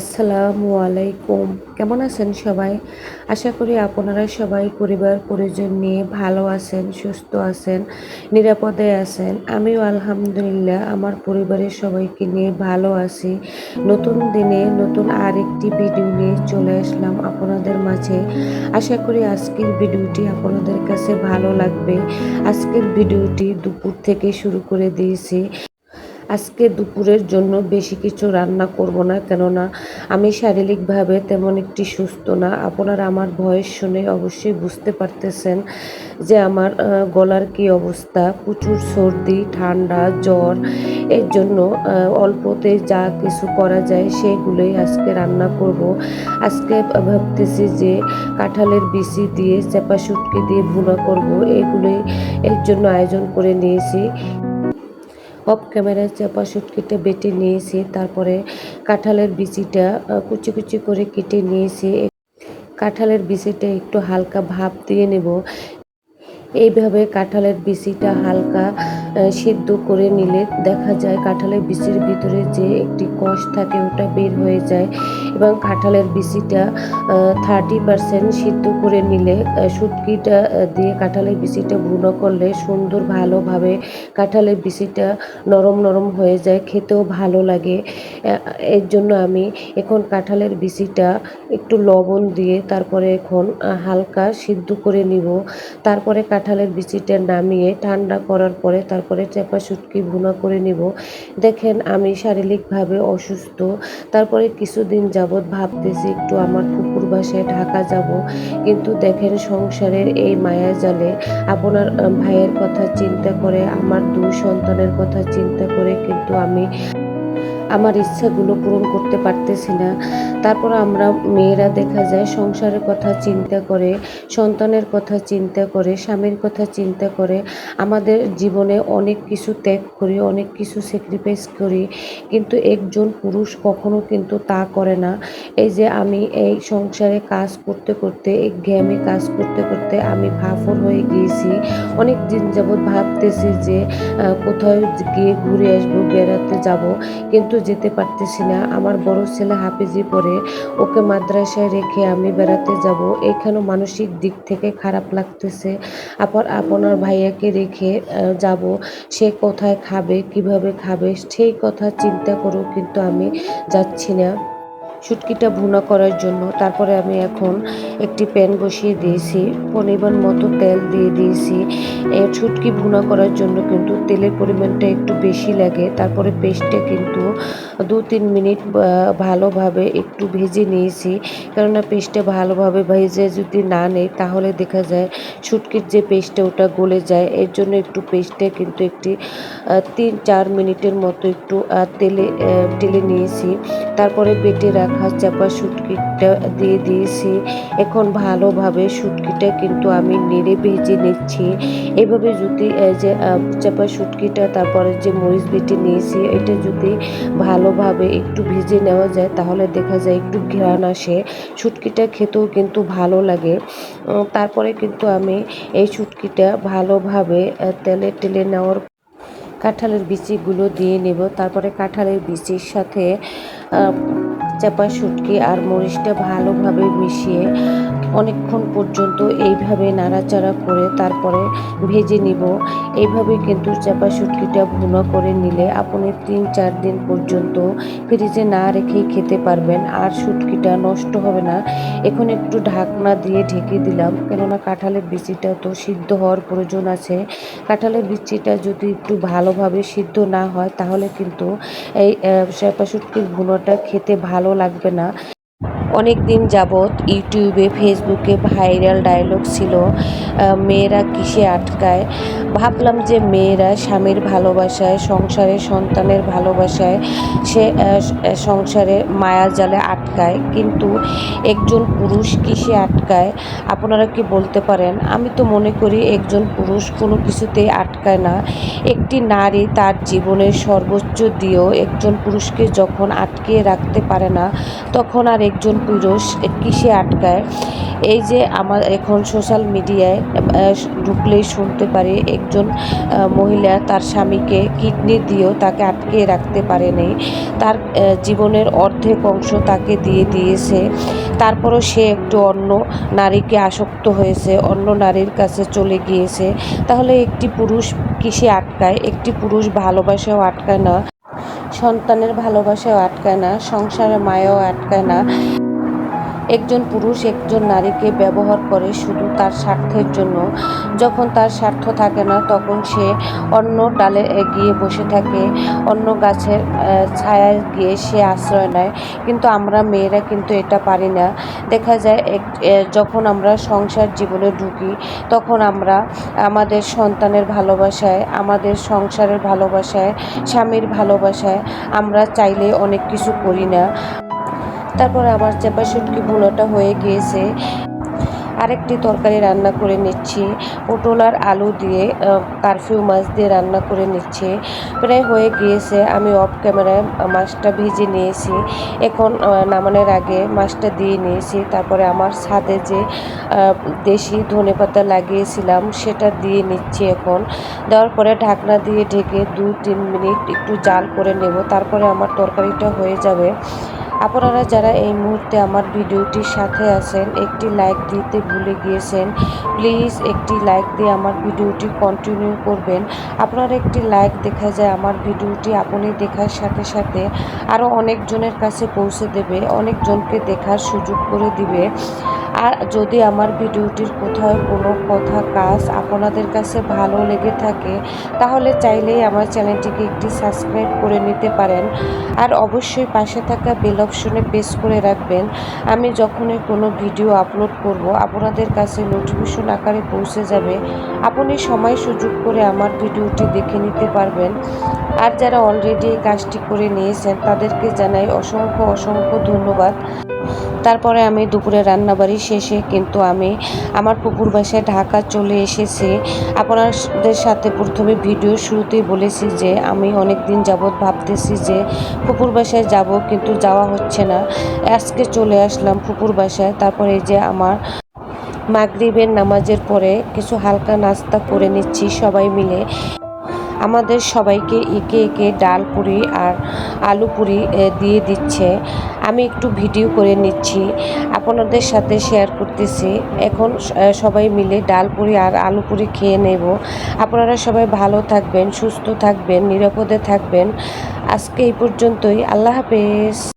আসসালামু আলাইকুম। কেমন আছেন সবাই? আশা করি আপনারা সবাই পরিবার, পরিজন নিয়ে ভালো আছেন, সুস্থ আছেন, নিরাপদে আছেন। আমিও আলহামদুলিল্লাহ, আমার পরিবারের সবাইকে নিয়ে ভালো আছি। নতুন দিনে নতুন আরেকটি ভিডিও নিয়ে চলে আসলাম আপনাদের মাঝে। আশা করি আজকের ভিডিওটি আপনাদের কাছে ভালো লাগবে। আজকের ভিডিওটি দুপুর থেকে শুরু করে দিয়েছি। আজকে দুপুরের জন্য বেশি কিছু রান্না করব না, কেননা আমি শারীরিকভাবে তেমন একটি সুস্থ না। আপনারা আমার ভয়েস শুনে অবশ্যই বুঝতে পারতেছেন যে আমার গলার কি অবস্থা। প্রচুর সর্দি, ঠান্ডা, জ্বর। এর জন্য অল্পতে যা কিছু করা যায় সেগুলোই আজকে রান্না করব। আজকে ভাবতেছি যে কাঁঠালের বিচি দিয়ে, চেপা শুটকি দিয়ে ভুনা করব। এগুলোই এর জন্য আয়োজন করে নিয়েছি। অফ ক্যামেরায় চাপা শুটকিটা বেটে নিয়েছি, তারপরে কাঁঠালের বিচিটা কুচি কুচি করে কেটে নিয়েছি। কাঁঠালের বিচিটা একটু হালকা ভাপ দিয়ে নেব। এইভাবে কাঁঠালের বিচিটা হালকা সিদ্ধ করে নিলে দেখা যায় কাঁঠালের বিচির ভিতরে যে একটি কষ থাকে ওটা বের হয়ে যায় এবং কাঁঠালের বিচিটা থার্টি পারসেন্ট সিদ্ধ করে নিলে শুটকিটা দিয়ে কাঁঠালের বিচিটা ভুনো করলে সুন্দর ভালোভাবে কাঁঠালের বিচিটা নরম নরম হয়ে যায়, খেতেও ভালো লাগে। এর জন্য আমি এখন কাঁঠালের বিচিটা একটু লবণ দিয়ে তারপরে এখন হালকা সিদ্ধ করে নিব। তারপরে কাঁঠালের বিচিটা নামিয়ে ঠান্ডা করার পরে তারপরে চেপা শুটকি ভুনা করে নিব। দেখেন আমি শারীরিকভাবে অসুস্থ। তারপরে কিছুদিন যাবৎ ভাবতেছি একটু আমার পুকুর বাসায় ঢাকা যাব। কিন্তু দেখেন সংসারের এই মায়া জালে আপনার ভাইয়ের কথা চিন্তা করে, আমার দুই সন্তানের কথা চিন্তা করে কিন্তু আমি আমার ইচ্ছাগুলো পূরণ করতে পারতেছি না। তারপর আমরা মেয়েরা দেখা যায় সংসারের কথা চিন্তা করে, সন্তানের কথা চিন্তা করে, স্বামীর কথা চিন্তা করে। আমাদের জীবনে অনেক কিছু ত্যাগ করি, অনেক কিছু স্যাক্রিফাইস করি। কিন্তু একজন পুরুষ কখনো কিন্তু তা করে না। এই যে আমি এই সংসারে কাজ করতে করতে, এই ঘ্যামে কাজ করতে করতে আমি ভাফর হয়ে গিয়েছি। অনেক দিন যাবৎ ভাবতেছি যে কোথাও গিয়ে ঘুরে আসব, বেড়াতে যাব। কিন্তু যেতে পারতেছি না আমার বড় ছেলে হাফিজি পড়ে, ওকে মাদ্রাসায় রেখে আমি বেড়াতে যাব। এখানেও মানসিক দিক থেকে খারাপ লাগতেছে। আবার আপনার ভাইয়াকে রেখে যাব। সে কোথায় খাবে, কীভাবে খাবে, সেই কথা চিন্তা করেও কিন্তু আমি যাচ্ছি না। শুটকিটা ভুনা করার জন্য। তারপরে আমি এখন একটি প্যান বসিয়ে দিয়েছি পরিমাণ মতো তেল দিয়ে দিয়েছি। শুটকি ভুনা করার জন্য কিন্তু তেলের পরিমাণটা একটু বেশি লাগে। তারপরে পেস্টটা কিন্তু দু তিন মিনিট ভালোভাবে একটু ভেজে নিয়েছি। কেননা পেস্টটা ভালোভাবে ভেজে যদি না নেই, তাহলে দেখা যায় শুটকির যে পেস্টটা ওটা গলে যায়। এর জন্য একটু পেস্টটা কিন্তু একটি তিন চার মিনিটের মতো একটু তেলে টেলে নিয়েছি। তারপরে বেটে রাখা চাপা শুটকিটা দিয়ে দিয়েছি। এখন ভালোভাবে শুটকিটা কিন্তু আমি নেড়ে ভেজে নিচ্ছি। এভাবে যদি যে চাপা শুটকিটা তারপরে যে মরিচ বেটে নিয়েছি, এটা যদি ভালোভাবে একটু ভেজে নেওয়া যায়, তাহলে দেখা যায় একটু ঘ্রাণ আসে। শুটকিটা খেতেও কিন্তু ভালো লাগে। তারপরে কিন্তু আমি এই শুটকিটা ভালোভাবে তেলে টেলে নেওয়ার কাঁঠালের বিচিগুলো দিয়ে নেব। তারপরে কাঁঠালের বিচির সাথে চাপা শুটকি আর মরিচটা ভালোভাবে মিশিয়ে অনেকক্ষণ পর্যন্ত এইভাবে নাড়াচাড়া করে তারপরে ভেজে নিব। এইভাবে কিন্তু চাপা শুটকিটা ভুনা করে নিলে আপনি তিন, চার দিন পর্যন্ত ফ্রিজে না রেখেই খেতে পারবেন আর শুটকিটা নষ্ট হবে না। এখন একটু ঢাকনা দিয়ে ঢেকে দিলাম, কেননা কাঁঠালের বিচিটা তো সিদ্ধ হওয়ার প্রয়োজন আছে। কাঁঠালের বিচিটা যদি একটু ভালোভাবে সিদ্ধ না হয় তাহলে কিন্তু এই চাপা শুটকির ভুনাটা খেতে ভালো লাগবে না। অনেক দিন যাবৎ ইউটিউবে, ফেসবুকে ভাইরাল ডায়লগ ছিল মেয়েরা কিসে আটকায়? ভাবলাম যে মেয়েরা স্বামীর ভালোবাসায়, সংসারে সন্তানের ভালোবাসায় সে সংসারে মায়া জালে আটকায়। কিন্তু একজন পুরুষ কিসে আটকায়? আপনারা কি বলতে পারেন? আমি তো মনে করি একজন পুরুষ কোনো কিছুতেই আটকায় না। একটি নারী তার জীবনের সর্বোচ্চ দিয়েও একজন পুরুষকে যখন আটকিয়ে রাখতে পারে না, তখন আর একজন পুরুষ কিসে আটকায়। এই যে আমার এখন সোশ্যাল মিডিয়ায় ঢুকলেই শুনতে পারি একজন মহিলা তার স্বামীকে কিডনি দিয়েও তাকে আটকে রাখতে পারেনি তার জীবনের অর্ধেক অংশ তাকে দিয়ে দিয়েছে। তারপরও সে একটু অন্য নারীকে আসক্ত হয়েছে, অন্য নারীর কাছে চলে গিয়েছে। তাহলে একটি পুরুষ কিসে আটকায়? একটি পুরুষ ভালোবাসাও আটকায় না। সন্তানের ভালোবাসাও আটকায় না সংসারে মায়াও আটকায় না। একজন পুরুষ একজন নারীকে ব্যবহার করে শুধু তার স্বার্থের জন্য। যখন তার স্বার্থ থাকে না, তখন সে অন্য ডালে গিয়ে বসে থাকে, অন্য গাছের ছায়ায় গিয়ে সে আশ্রয় নেয়। কিন্তু আমরা মেয়েরা কিন্তু এটা পারি না। দেখা যায় এক যখন আমরা সংসার জীবনে ঢুকি, তখন আমরা আমাদের সন্তানের ভালোবাসায়, আমাদের সংসারের ভালোবাসায়, স্বামীর ভালোবাসায় আমরা চাইলে অনেক কিছু করি না। তারপরে আমার চেপা শুটকি ভুনাটা হয়ে গিয়েছে আরেকটি তরকারি রান্না করে নিচ্ছি। পটল আর আলু দিয়ে কারফিউ মাছ দিয়ে রান্না করে নিচ্ছি। প্রায় হয়ে গিয়েছে, আমি অফ ক্যামেরায় মাছটা ভিজে নিয়েছি। এখন নামানোর আগে মাছটা দিয়ে নিয়েছি। তারপরে আমার ছাদে যে দেশি ধনেপাতা লাগিয়েছিলাম, সেটা দিয়ে নিচ্ছি এখন। দেওয়ার পরে ঢাকনা দিয়ে ঢেকে দু তিন মিনিট একটু জাল করে নেব। তারপরে আমার তরকারিটা হয়ে যাবে। আপনারা যারা এই মুহূর্তে আমার ভিডিওটির সাথে আছেন, একটি লাইক দিতে ভুলে গিয়েছেন, প্লিজ একটি লাইক দিয়ে আমার ভিডিওটি কন্টিনিউ করবেন। আপনার একটি লাইক দেখা যায় আমার ভিডিওটি আপনি দেখার সাথে সাথে আরও অনেকজনের কাছে পৌঁছে দেবে, অনেকজনকে দেখার সুযোগ করে দিবে। আর যদি আমার ভিডিওটির কোথাও কোনো কথা, কাজ আপনাদের কাছে ভালো লেগে থাকে, তাহলে চাইলেই আমার চ্যানেলটিকে একটি সাবস্ক্রাইব করে নিতে পারেন। আর অবশ্যই পাশে থাকা বেল অপশনে প্রেস করে রাখবেন। আমি যখনই কোনো ভিডিও আপলোড করব, আপনাদের কাছে নোটিফিকেশন আকারে পৌঁছে যাবে। আপনি সময় সুযোগ করে আমার ভিডিওটি দেখে নিতে পারবেন। আর যারা অলরেডি এই কাজটি করে নিয়েছেন, তাদেরকে জানাই অসংখ্য অসংখ্য ধন্যবাদ। তারপরে আমি দুপুরে রান্নাবাড়ি শেষে কিন্তু আমি আমার পুকুর বাসায় ঢাকা চলে এসেছি। আপনাদের সাথে প্রথমে ভিডিও শুরুতেই বলেছি যে, আমি অনেক দিন যাবৎ ভাবতেছি যে, পুকুর বাসায় যাব কিন্তু যাওয়া হচ্ছে না। আজকে চলে আসলাম পুকুর বাসায়। তারপরে যে আমার মাগরিবের নামাজের পরে কিছু হালকা নাস্তা করে নিচ্ছি সবাই মিলে। আমাদের সবাইকে একে একে ডাল পুরি আর আলু পুরি দিয়ে দিচ্ছে। আমি একটু ভিডিও করে নিচ্ছি। আপনাদের সাথে শেয়ার করতেছি। এখন সবাই মিলে ডাল পুরি আর আলু পুরি খেয়ে নেব। আপনারা সবাই ভালো থাকবেন, সুস্থ থাকবেন, নিরাপদে থাকবেন। আজকে এই পর্যন্তই। আল্লাহ হাফেজ।